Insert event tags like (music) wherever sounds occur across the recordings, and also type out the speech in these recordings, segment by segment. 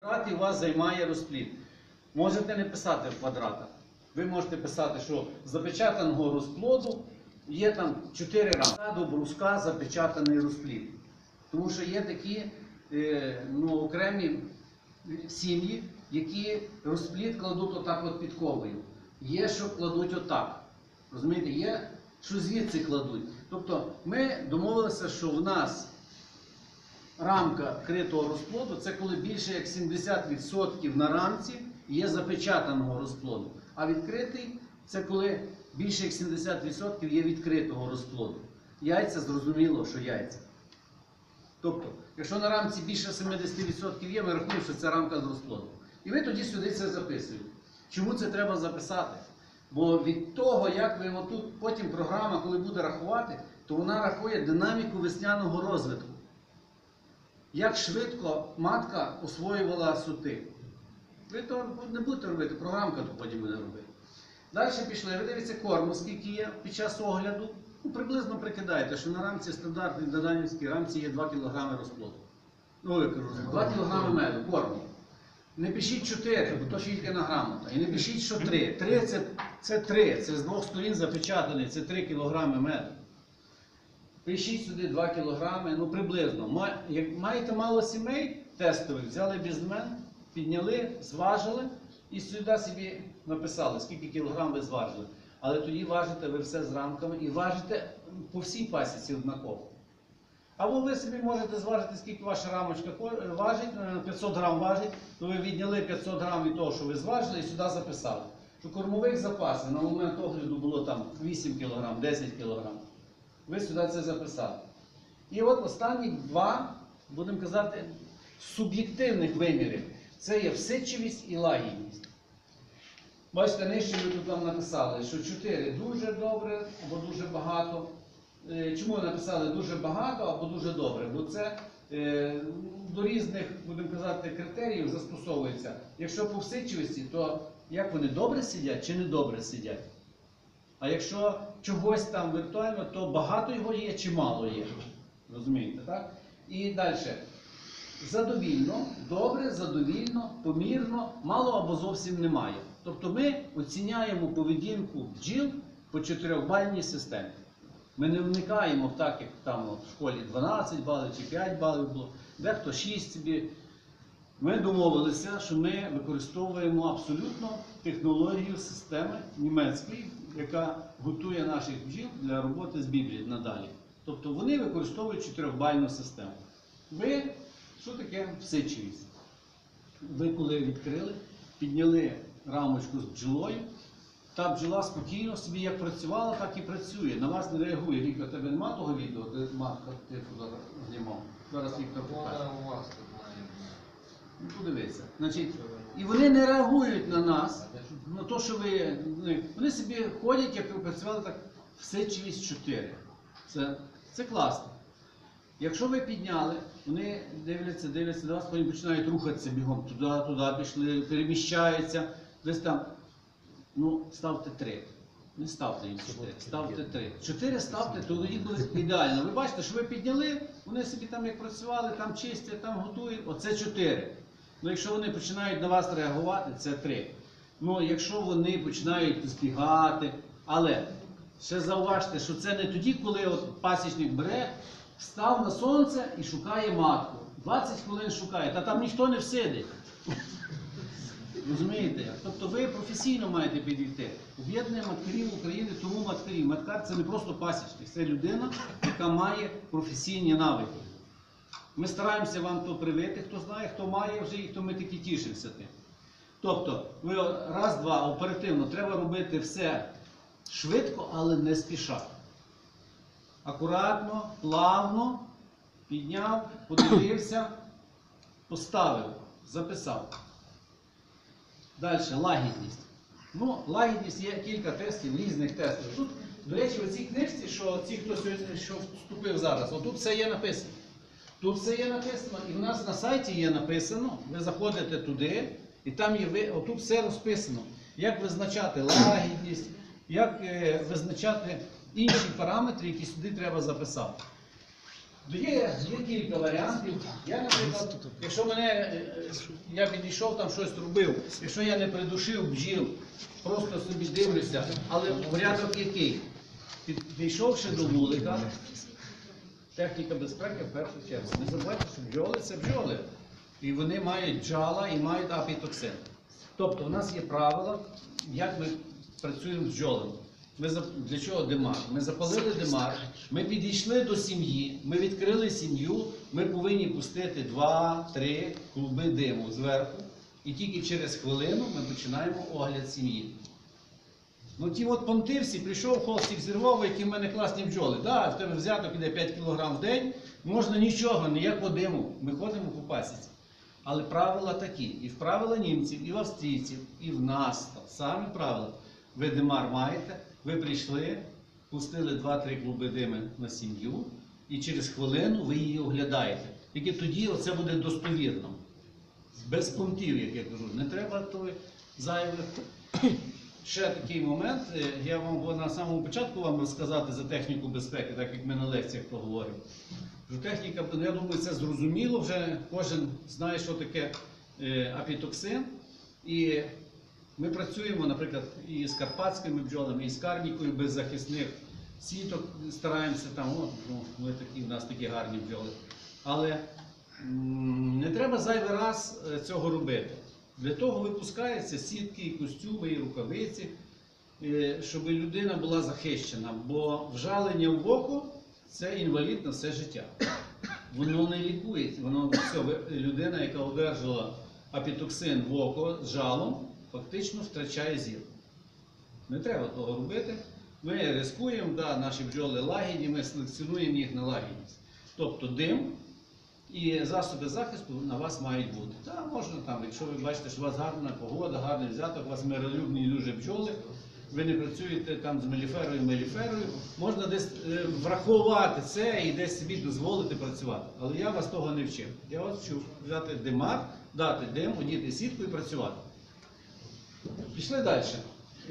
Квадрат у вас займає розплід. Можете не писати в квадратах. Ви можете писати, що запечатаного розплоду є там 4 рамки. До бруска запечатаний розплід. Тому що є такі е, ну, окремі сім'ї, які розплід кладуть отак от підковою. Є, що кладуть отак. Розумієте, є, що звідси кладуть. Тобто ми домовилися, що в нас рамка критого розплоду це коли більше як 70% на рамці є запечатаного розплоду. А відкритий це коли більше як 70% є відкритого розплоду. Яйця зрозуміло, що яйця. Тобто, якщо на рамці більше 70% є, ми рахуємо, що це рамка з розплоду. І ви тоді сюди це записуєте. Чому це треба записати? Бо від того, як ви отут, потім програма, коли буде рахувати, то вона рахує динаміку весняного розвитку. Як швидко матка освоювала сути. Ви то не будете робити, програмка то потім буде робити. Далі пішли, ви дивіться корму, скільки є під час огляду. Ну, приблизно прикидаєте, що на рамці стандартній доданівській рамці є 2 кг розплоду. Ну, я кажу, 2 кг меду, корму. Не пишіть 4, бо то ще тільки на грамота. І не пишіть, що 3. 3 це, це 3, це з двох сторін запечатаний, це 3 кг меду. Пишіть сюди 2 кг, ну приблизно. Як маєте мало сімей тестових, взяли бізмен, підняли, зважили і сюди собі написали, скільки кілограм ви зважили. Але тоді важите ви все з рамками і важите по всій пасіці однаково. Або ви собі можете зважити, скільки ваша рамочка важить, е, 500 грам важить, то ви відняли 500 грам від того, що ви зважили, і сюди записали. Що кормових запасів на момент огляду було там 8 кг, 10 кг. Ви сюди це записали. І от останні два, будемо казати, суб'єктивних вимірів. Це є всидчивість і лагідність. Бачите, нижче ми тут вам написали, що 4 дуже добре або дуже багато. Е, Чому написали дуже багато або дуже добре? Бо це е, до різних, будемо казати, критеріїв застосовується. Якщо по всидчивості, то як вони добре сидять чи не добре сидять? А якщо чогось там віртуально, то багато його є чи мало є. Розумієте, так? І далі. Задовільно, добре, задовільно, помірно, мало або зовсім немає. Тобто ми оціняємо поведінку бджіл по чотирьохбальній системі. Ми не вникаємо в так, як там в школі 12 балів чи 5 балів було, дехто 6 собі. Ми домовилися, що ми використовуємо абсолютно технологію системи німецької, яка готує наших бджіл для роботи з Біблією надалі. Тобто вони використовують чотирьохбальну систему. Ви, що таке всичивість? Ви коли відкрили, підняли рамочку з бджолою, та бджола спокійно собі як працювала, так і працює. На вас не реагує. Віктор, тебе нема того відео, де матка ти туди знімав. Зараз Віктор покаже. Ну, подивися. Значить, і вони не реагують на нас, на те, що ви. ну, Вони собі ходять, як ви працювали так всичивість 4. Це, це класно. Якщо ви підняли, вони дивляться, дивляться до вас, потім починають рухатися бігом туди, туди пішли, переміщаються, десь там. Ну, ставте 3. Не ставте їм 4, ставте 3. 4 ставте, то тоді буде ідеально. Ви бачите, що ви підняли, вони собі там як працювали, там чистять, там готують, оце 4. Ну, якщо вони починають на вас реагувати, це 3. Ну, якщо вони починають збігати, але ще зауважте, що це не тоді, коли от пасічник бере, став на сонце і шукає матку. 20 хвилин шукає, та там ніхто не всидить. Розумієте? Тобто ви професійно маєте підійти. Об'єднання маткарів України, тому маткарі. Маткар це не просто пасічник, це людина, яка має професійні навики. Ми стараємося вам то привити, хто знає, хто має вже і хто ми таки тішимося тим. Тобто, ви раз-два оперативно треба робити все швидко, але не спіша. Акуратно, плавно, підняв, подивився, поставив, записав. Далі, лагідність. Ну, лагідність є кілька тестів, різних тестів. Тут, до речі, в цій книжці, що ці, хто сьогодні що вступив зараз, отут все є написано. Тут все є написано, і в нас на сайті є написано. Ви заходите туди, і там є ви, отут все розписано. Як визначати лагідність, як е, визначати інші параметри, які сюди треба записати. Є, є кілька варіантів. Я, якщо мене, е, я підійшов там щось робив, якщо я не придушив бджіл, просто собі дивлюся, але порядок який? Підійшовши до вулика, техніка безпеки в першу чергу. Не забувайте, що бджоли це бджоли. І вони мають джала і мають апітоксин. Тобто в нас є правила, як ми працюємо з бджолами. Ми для чого димар? Ми запалили димар, ми підійшли до сім'ї, ми відкрили сім'ю, ми повинні пустити 2-3 клуби диму зверху. І тільки через хвилину ми починаємо огляд сім'ї. Ну ті от понти всі, прийшов холстик зірвав, які в мене класні бджоли. Да, в тебе взяток іде 5 кг в день, можна нічого, ніякого диму. Ми ходимо по пасіці. Але правила такі. І в правила німців, і в австрійців, і в нас там самі правила. Ви димар маєте, ви прийшли, пустили 2-3 клуби дими на сім'ю, і через хвилину ви її оглядаєте. Тільки тоді це буде достовірно. Без понтів, як я кажу. Не треба той зайвих. Ще такий момент. е, Я вам на самому початку вам розказати за техніку безпеки, так як ми на лекціях то говоримо. Що техніка, ну, я думаю, це зрозуміло. Вже кожен знає, що таке е, апітоксин. І ми працюємо, наприклад, і з карпатськими бджолами, і з карнікою без захисних сіток стараємося там. О, ну, ми такі, в нас такі гарні бджоли. Але не треба зайвий раз е, цього робити. Для того випускаються сітки, і костюми, і рукавиці, е, щоб людина була захищена. Бо вжалення в око це інвалід на все життя. Воно не лікується. Воно все, людина, яка одержала апітоксин в око з жалом, фактично втрачає зір. Не треба того робити. Ми рискуємо, да, наші бджоли лагідні, ми селекціонуємо їх на лагідність. Тобто дим і засоби захисту на вас мають бути. Та можна там, якщо ви бачите, що у вас гарна погода, гарний взяток, у вас миролюбні дуже бджоли, ви не працюєте там з меліферою, меліферою, можна десь е, врахувати це і десь собі дозволити працювати. Але я вас того не вчив. Я вас вчив взяти димар, дати дим, одіти сітку і працювати. Пішли далі.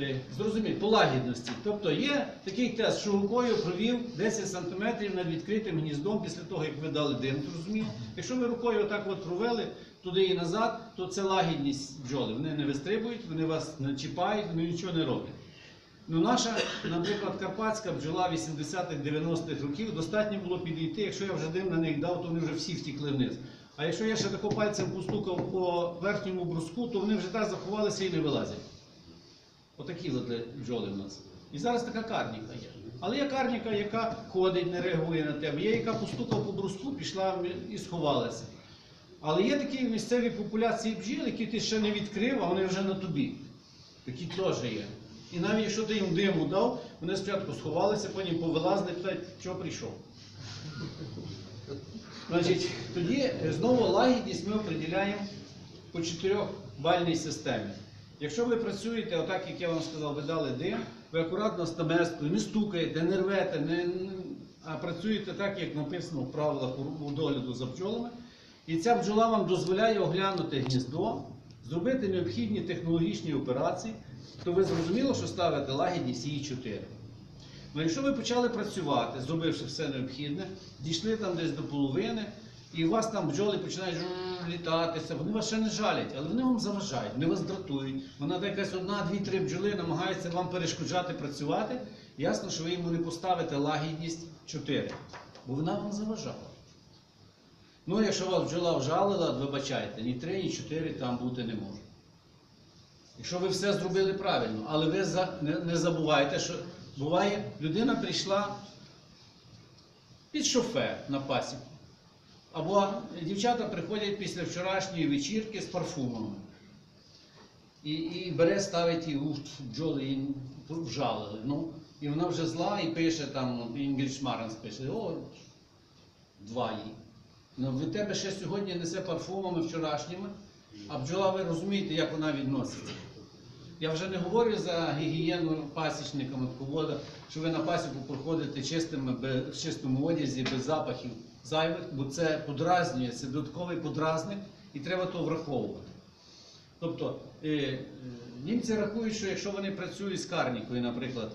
Е, Зрозуміть, по лагідності. Тобто є такий тест, що рукою провів 10 см над відкритим гніздом після того, як ви дали дим, зрозуміло. Якщо ви рукою отак от провели туди і назад, то це лагідність бджоли. Вони не вистрибують, вони вас не чіпають, вони нічого не роблять. Ну, наша, наприклад, карпатська бджола 80-х-90-х років достатньо було підійти. Якщо я вже дим на них дав, то вони вже всі втікли вниз. А якщо я ще тако пальцем постукав по верхньому бруску, то вони вже так заховалися і не вилазять. Отакі от бджоли в нас. І зараз така карніка є. Але є карніка, яка ходить, не реагує на тебе. Є, яка постукав по бруску, пішла і сховалася. Але є такі місцеві популяції бджіл, які ти ще не відкрив, а вони вже на тобі. Такі теж є. І навіть якщо ти їм диму дав, вони спочатку сховалися, потім повилазили, питають, чого прийшов. Значить, тоді е, знову лагідність ми определяємо по чотирьохбальній системі. Якщо ви працюєте, отак, як я вам сказав, ви дали дим, ви акуратно з не стукаєте, не рвете, не, а працюєте так, як написано в правилах у- догляду за бджолами. І ця бджола вам дозволяє оглянути гніздо, зробити необхідні технологічні операції, то ви зрозуміло, що ставите лагідність її 4. Ну, якщо ви почали працювати, зробивши все необхідне, дійшли там десь до половини, і у вас там бджоли починають літатися, вони вас ще не жалять, але вони вам заважають, вони вас дратують. Вона якась одна, дві, три бджоли намагається вам перешкоджати працювати. Ясно, що ви йому не поставите лагідність 4, бо вона вам заважала. Ну, якщо вас бджола вжалила, вибачайте, ні 3, ні 4 там бути не може. Якщо ви все зробили правильно, але ви не, забувайте, що буває, людина прийшла під шофе на пасіку. Або дівчата приходять після вчорашньої вечірки з парфумами. І, і бере, ставить її у бджоли, і вжалили. Ну, і вона вже зла і пише там, Інгріш Маранс пише, о, два їй. Ну, від тебе ще сьогодні несе парфумами вчорашніми, а бджола, ви розумієте, як вона відноситься. Я вже не говорю за гігієну пасічника матковода, що ви на пасіку проходите чистими, без, в чистому одязі, без запахів зайвих, бо це подразнює, це додатковий подразник, і треба то враховувати. Тобто е, е, німці рахують, що якщо вони працюють з карнікою, наприклад,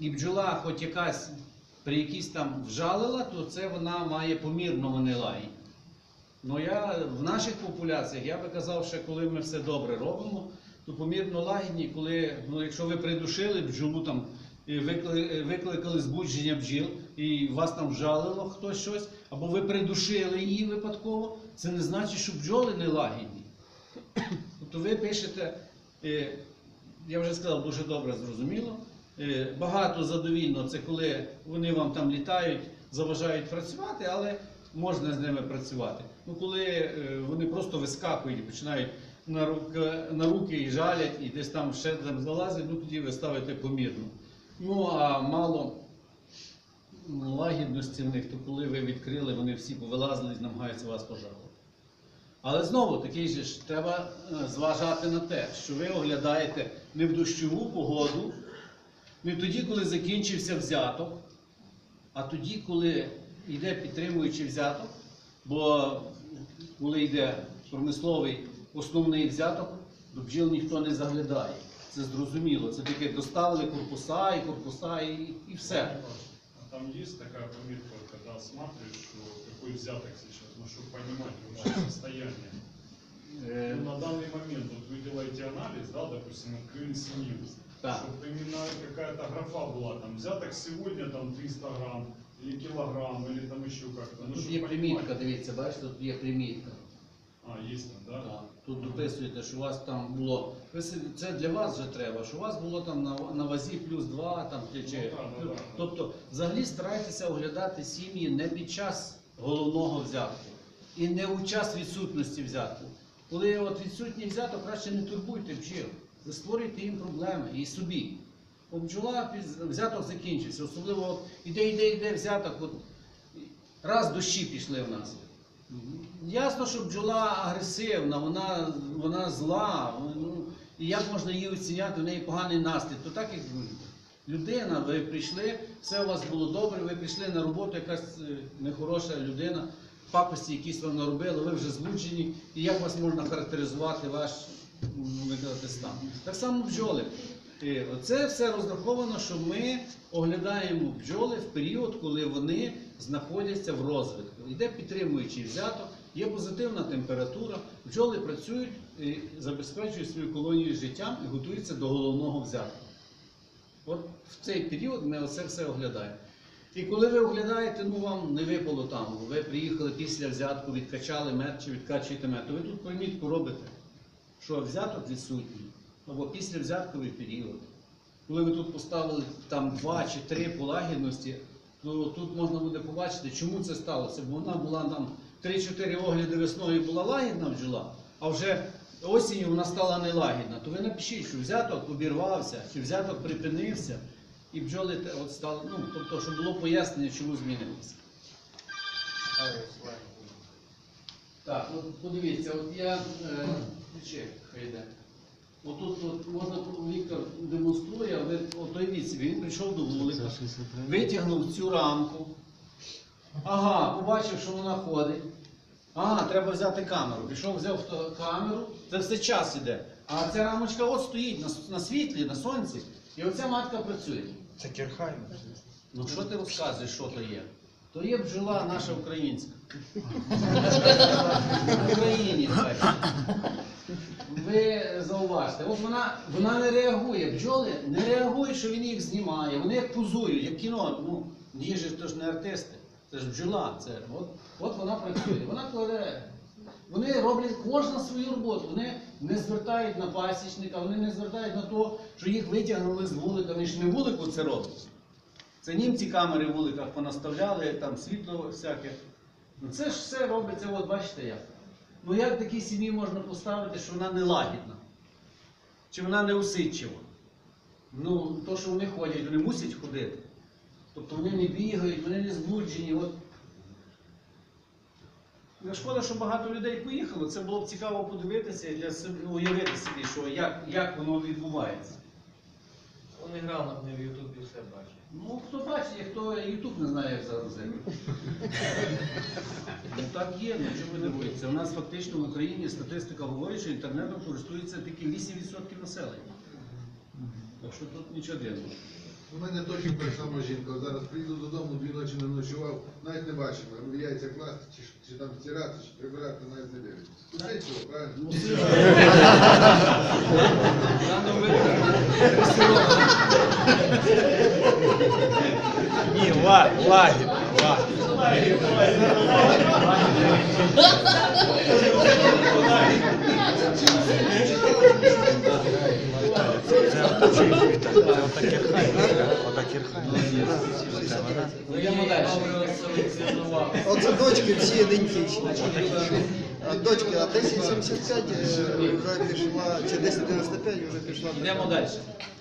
і бджола хоч якась при якійсь там вжалила, то це вона має помірно вони лагідні. Ну я в наших популяціях я би казав, що коли ми все добре робимо, то помірно лагідні, коли, ну, якщо ви придушили бджолу там, викликали збудження бджіл, і вас там вжалило хтось щось, або ви придушили її випадково, це не значить, що бджоли не лагідні. Тобто ви пишете, е, я вже сказав, дуже добре зрозуміло. Е, Багато задовільно це коли вони вам там літають, заважають працювати, але можна з ними працювати. Ну коли е, вони просто вискакують і починають на руки, на руки і жалять, і десь там ще там залазять, ну тоді ви ставите помірно. Ну а мало лагідності в них, то коли ви відкрили, вони всі повилазили і намагаються вас пожалувати. Але знову такий же ж треба е, зважати на те, що ви оглядаєте не в дощову погоду, не тоді, коли закінчився взяток, а тоді, коли йде підтримуючий взяток, бо коли йде промисловий основний взяток, до бджіл ніхто не заглядає. Це зрозуміло. Це таке доставили корпуса і корпуса, і, і все А Там есть такая пометка, когда осматриваешь, что какой взяток сейчас, ну, чтобы понимать вообще (coughs) состояние. Е, Ну, на данный момент, вот вы делаете анализ, да, допустим, открыли семью, Так. чтобы именно какая-то графа была, там, взяток сегодня, там, 300 грамм, или килограмм, или там еще как-то. Ну, Тут чтоб є понимать. примітка, дивіться, бачите, тут є примітка. А, есть там, да? Так, Тут дописуєте, що у вас там було. Це для вас вже треба, що у вас було там на, на вазі плюс 2, там чи, Ну, так. Тобто, взагалі старайтеся оглядати сім'ї не під час головного взятку і не у час відсутності взятку. Коли от відсутній взяток, краще не турбуйте бджіл. Ви створюєте їм проблеми і собі. Бо бджола взяток закінчився. Особливо от, іде, іде, іде взяток. От, раз дощі пішли в нас. Ясно, що бджола агресивна, вона, вона зла. Ну, і як можна її оціняти, в неї поганий настрій, то так як людина, ви прийшли, все у вас було добре, ви прийшли на роботу, якась е, нехороша людина, пакості якісь вам наробили, ви вже збуджені, і як вас можна характеризувати ваш ну, ви стан. Так само бджоли. Е, Це все розраховано, що ми оглядаємо бджоли в період, коли вони знаходяться в розвитку. Йде підтримуючий взяток, є позитивна температура, бджоли працюють, забезпечують свою колонію життям і готуються до головного взятку. От в цей період ми оце все оглядаємо. І коли ви оглядаєте, ну вам не випало там, ви приїхали після взятку, відкачали мед чи відкачуєте мед, то ви тут примітку робите, що взяток відсутній, або після взятковий період. Коли ви тут поставили там два чи три по лагідності, то тут можна буде побачити, чому це сталося. Бо вона була там 3-4 огляди весною була лагідна бджола, а вже осінню вона стала нелагідна. То ви напишіть, що взяток обірвався, чи взяток припинився, і бджоли от стали, ну, тобто, щоб було пояснення, чому змінилося. Так, ну подивіться, от я е, хай йде. Отут от, можна Віктор демонструє, а ви от уявіть собі, він прийшов до вулика, витягнув цю рамку. Ага, побачив, що вона ходить. Ага, треба взяти камеру. Пішов, взяв камеру, це все час іде. А ця рамочка от стоїть на, на світлі, на сонці, і оця матка працює. Це Кірхайм. Ну що ти розказуєш, що то є? То є бджола наша українська. (laughs) В Україні. Ви зауважте, от вона, вона не реагує. Бджоли не реагують, що він їх знімає. Вони як позують, як кіно. Ну, їжі то ж не артисти. Це ж бджола. Це, от, от вона працює. Вона кладе. Вони роблять кожна свою роботу. Вони не звертають на пасічника, вони не звертають на те, що їх витягнули з вулика. Вони ж не вулику це роблять. Це німці камери в вуликах понаставляли, там світло всяке. Ну це ж все робиться, от бачите як. Ну як такій сім'ї можна поставити, що вона не лагідна? Чи вона не усидчива? Ну, то, що вони ходять, вони мусять ходити. Тобто вони не бігають, вони не збуджені. От. Ну, Шкода, що багато людей поїхало. Це було б цікаво подивитися і для себе, уявити собі, що як, як воно відбувається. Вони грамотні в Ютубі все бачать. Ну, хто бачить, хто Ютуб не знає, як загрузити. Ну так є, ну чого ви дивуєтеся. У нас фактично в Україні статистика говорить, що інтернетом користується тільки 8% населення. Так що тут нічого дивного. У мене точно так само жінка. От Зараз прийду додому, дві ночі не ночував, навіть не бачив, яйця класти, чи, чи там стирати, чи прибирати, навіть не дивиться. Цього, правильно? Ну, Рано. Ні, ла- лагідно, лагідно. Це отаке хай, отаке хай. Це вона. Ну, я добре селекціонував. Оце дочки всі ідентичні. А Дочки, а 1075 е, вже пішла, чи 1095 вже пішла. Йдемо далі.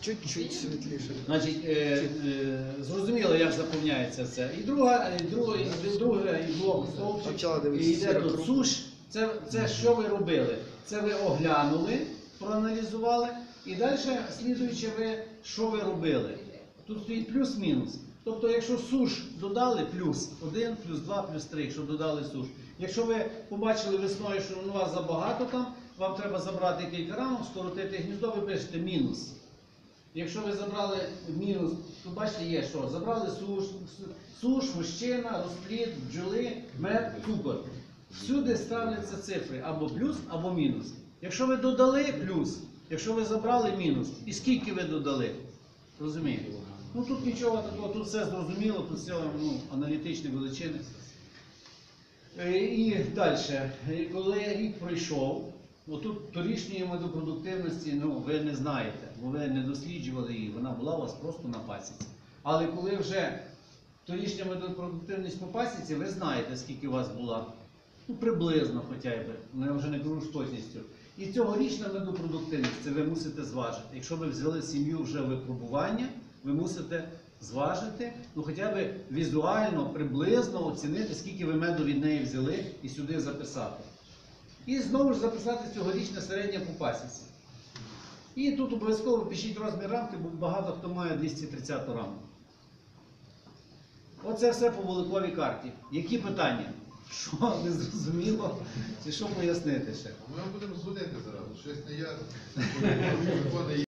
Чуть-чуть світліше. Значить, е, е, зрозуміло, як заповняється це. І друга, і друге, і друге, і блок стовпчик, і дивитися йде тут суш. Це, це що ви робили? Це ви оглянули, проаналізували, і далі, слідуючи ви, що ви робили? Тут стоїть плюс-мінус. Тобто, якщо суш додали плюс 1, плюс 2, плюс 3, якщо додали суш. Якщо ви побачили весною, що у вас забагато там, вам треба забрати кілька рамок, скоротити гніздо, ви пишете мінус. Якщо ви забрали мінус, то бачите, є що? Забрали суш, суш, вощина, розплід, бджоли, мед, цукор. Всюди ставляться цифри або плюс, або мінус. Якщо ви додали плюс, якщо ви забрали мінус, і скільки ви додали? Розумієте? Ну тут нічого такого, тут все зрозуміло, тут все ну, аналітичні величини. Е, І далі, коли рік пройшов, отут торішньої медопродуктивності ну, ви не знаєте, бо ви не досліджували її, вона була у вас просто на пасіці. Але коли вже торішня медопродуктивність по пасіці, ви знаєте, скільки у вас була. Ну, приблизно хоча б, ну, я вже не кажу з точністю. І цьогорічна медопродуктивність це ви мусите зважити. Якщо ви взяли сім'ю вже випробування, ви мусите зважити, ну хоча б візуально, приблизно оцінити, скільки ви меду від неї взяли і сюди записати. І знову ж записати цьогорічне середнє по пасіці. І тут обов'язково пишіть розмір рамки, бо багато хто має 230 рамку. Оце все по вуликовій карті. Які питання? Що (laughs) не зрозуміло? Чи що пояснити ще? Ми будемо дзвонити зразу, щось не є. (laughs)